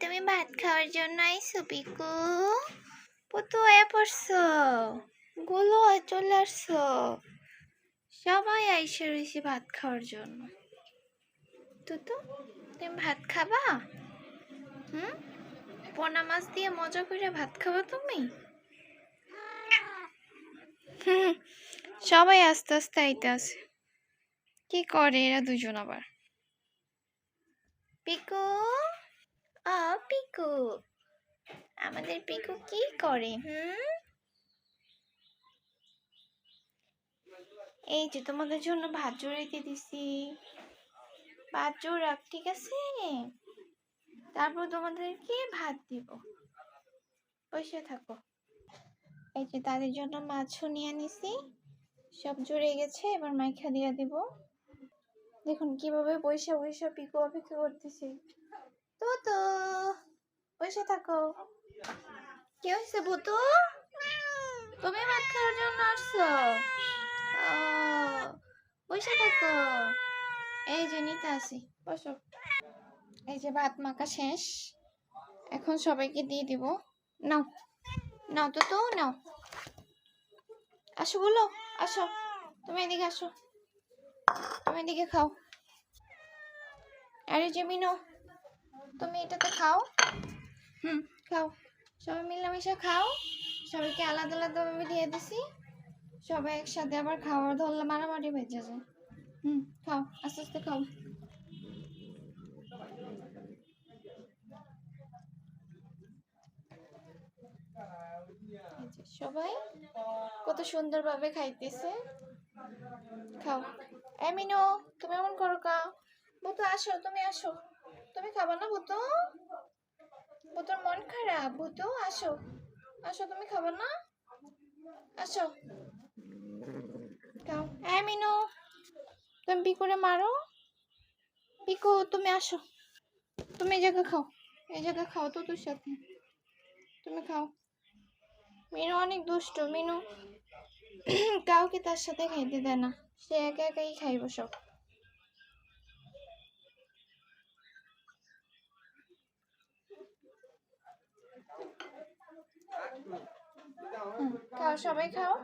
তুমি ভাত খাওয়ার জন্য আইসো পিকু পুতু আয়া পড়ছো? গুলো চলে আসছো? সবাই আইসে রয়েছে ভাত খাওয়ার জন্য। তো তো তুমি ভাত খাবা? হুম? পোনা মাছ দিয়ে মজা করে ভাত খাবা তুমি? সবাই আস্তে আস্তে আইতে আছে কি করে এরা দুজন আবার? পিকু পিকু আমাদের পিকু কি করে, হুম? এই যে তোমাদের জন্য ভাত জোড়াইতে দিছি। ভাত জোড়াক, ঠিক আছে? তারপর তোমাদেরকে ভাত দিব। বসে থাকো। এই যে তাদের জন্য মাছও নিয়ে নিছি সব জুড়ে গেছে, এবার মাইখা দিয়ে দিব। দেখুন কীভাবে বৈশা বৈশা পিকু অপেক্ষা করতেছে। তো তো। বসে থাকো। কি হয়েছে বুতু? তুমি ভাত খাওয়ার জন্য আসছো? বসে থাকো। এই যে নিতে আসি বসো। এই যে ভাত মাখা শেষ। এখন সবাইকে দিয়ে দিব। নাও নাও তো তো, নাও। আসো বলো, আসো। তুমি এদিকে আসো। তুমি এদিকে খাও। আরে জেমিনো, তুমি এটাতে খাও। খাও। সবাই মিলেমিশে খাও। সবাইকে আলাদা ভাবে দিয়ে দিছি। সবাই একসাথে আবার খাওয়ার ধরলে মারামারি বেঁচে যায় হুম, খাও, আস্তে আস্তে খাও। সবাই কত সুন্দরভাবে খাইতেছে। খাও। এমিনো তুমি এমন করো কা। বুতু আসো, তুমি আসো। তুমি খাবা না বুতু বুতুর মন খারাপ বুতু আসো। আসো, তুমি খাবা না আসো। খাও। এমিনো তুমি পি করে মারো। পিকু, তুমি আসো। তুমি এই জায়গা খাও। এই জায়গা খাও তো তোর সাথে। তুমি খাও। মিনু অনেক দুষ্ট। মিনু, কাউকে তার সাথে খাইতে দেয় না। সে একা একাই খাইব সব। খাও সবাই খাও।